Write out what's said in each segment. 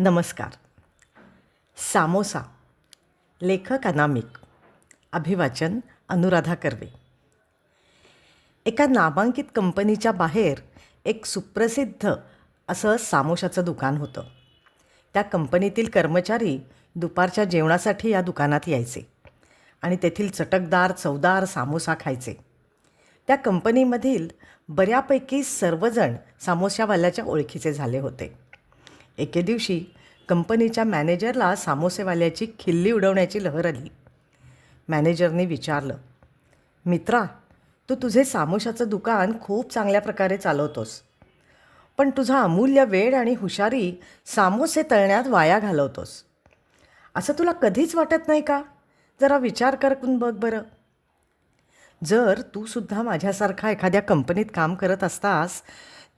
नमस्कार. सामोसा लेखक अनामिक अभिवाचन अनुराधा कर्वे. एका नामांकित कंपनीच्या बाहेर एक सुप्रसिद्ध असं सामोशाचं दुकान होतं. त्या कंपनीतील कर्मचारी दुपारच्या जेवणासाठी या दुकानात यायचे आणि तेथील चटकदार चवदार सामोसा खायचे. त्या कंपनीमधील बऱ्यापैकी सर्वजण सामोशावाल्याच्या ओळखीचे झाले होते. एके दिवशी कंपनीच्या मॅनेजरला सामोसेवाल्याची खिल्ली उडवण्याची लहर आली. मॅनेजरने विचारलं मित्रा तू तुझे सामोशाचं दुकान खूप चांगल्या प्रकारे चालवतोस पण तुझा अमूल्य वेळ आणि हुशारी सामोसे तळण्यात वाया घालवतोस. असं तुला कधीच वाटत नाही का? जरा विचार करून बघ बरं. जर तू सुद्धा माझ्यासारखा एखाद्या कंपनीत काम करत असतास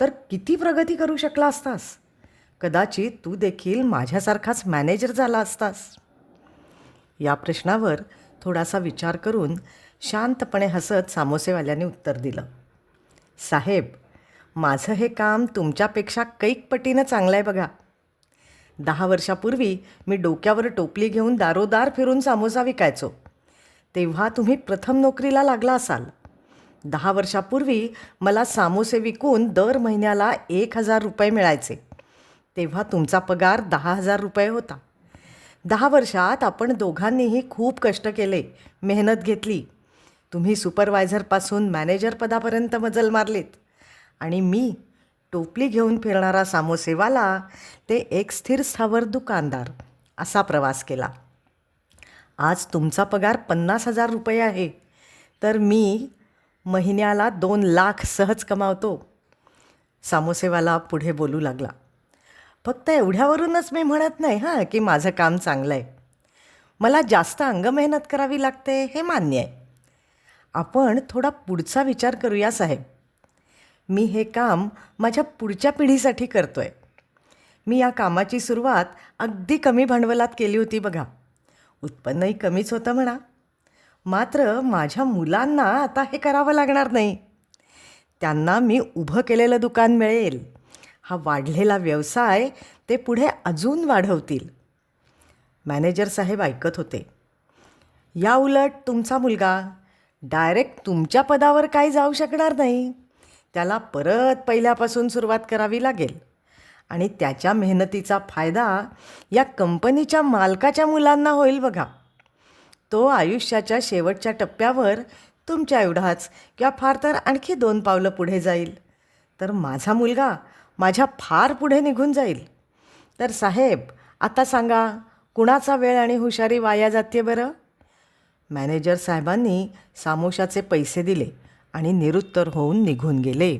तर किती प्रगती करू शकला असतास? कदाचित तू देखील माझ्यासारखाच मॅनेजर झाला असतास. या प्रश्नावर थोडासा विचार करून शांतपणे हसत सामोसेवाल्याने उत्तर दिलं. साहेब माझं हे काम तुमच्यापेक्षा कैकपटीनं चांगलं आहे बघा. दहा वर्षापूर्वी मी डोक्यावर टोपली घेऊन दारोदार फिरून सामोसा विकायचो. तेव्हा तुम्ही प्रथम नोकरीला लागला असाल. दहा वर्षापूर्वी मला सामोसे विकून दर महिन्याला एक हजार रुपये मिळायचे. तेव्हा तुमचा पगार दहा हजार रुपये होता. दहा वर्षात आपण दोघांनीही खूप कष्ट केले मेहनत घेतली. तुम्ही सुपरवायझरपासून मॅनेजरपदापर्यंत मजल मारलीत. आणि मी टोपली घेऊन फिरणारा सामोसेवाला ते एक स्थिर स्थावर दुकानदार असा प्रवास केला. आज तुमचा पगार पन्नास हजार रुपये आहे. तर मी महिन्याला दोन लाख सहज कमावतो. सामोसेवाला पुढे बोलू लागला. फक्त एवढ्यावरूनच मी म्हणत नाही हां की माझं काम चांगलं आहे. मला जास्त अंगमेहनत करावी लागते हे मान्य आहे. आपण थोडा पुढचा विचार करूया साहेब. मी हे काम माझ्या पुढच्या पिढीसाठी करतो आहे मी या कामाची सुरुवात अगदी कमी भांडवलात केली होती बघा. उत्पन्नही कमीच होतं म्हणा. मात्र माझ्या मुलांना आता हे करावं लागणार नाही. त्यांना मी उभं केलेलं दुकान मिळेल. हा वाढलेला व्यवसाय ते पुढे अजून वाढवतील. मॅनेजर साहेब ऐकत होते. या उलट तुमचा मुलगा डायरेक्ट तुमच्या पदावर काही जाऊ शकणार नाही. त्याला परत पहिल्यापासून सुरुवात करावी लागेल. आणि त्याच्या मेहनतीचा फायदा या कंपनीच्या मालकाच्या मुलांना होईल बघा. तो आयुष्याच्या शेवटच्या टप्प्यावर तुमच्या एवढाच किंवा फार तर आणखी दोन पावलं पुढे जाईल. तर माझा मुलगा माझ्या फार पुढे निघून जाईल. तर साहेब आता सांगा कुणाचा वेळ आणि हुशारी वाया जाते बरं? मॅनेजर साहेबांनी सामोशाचे पैसे दिले आणि निरुत्तर होऊन निघून गेले.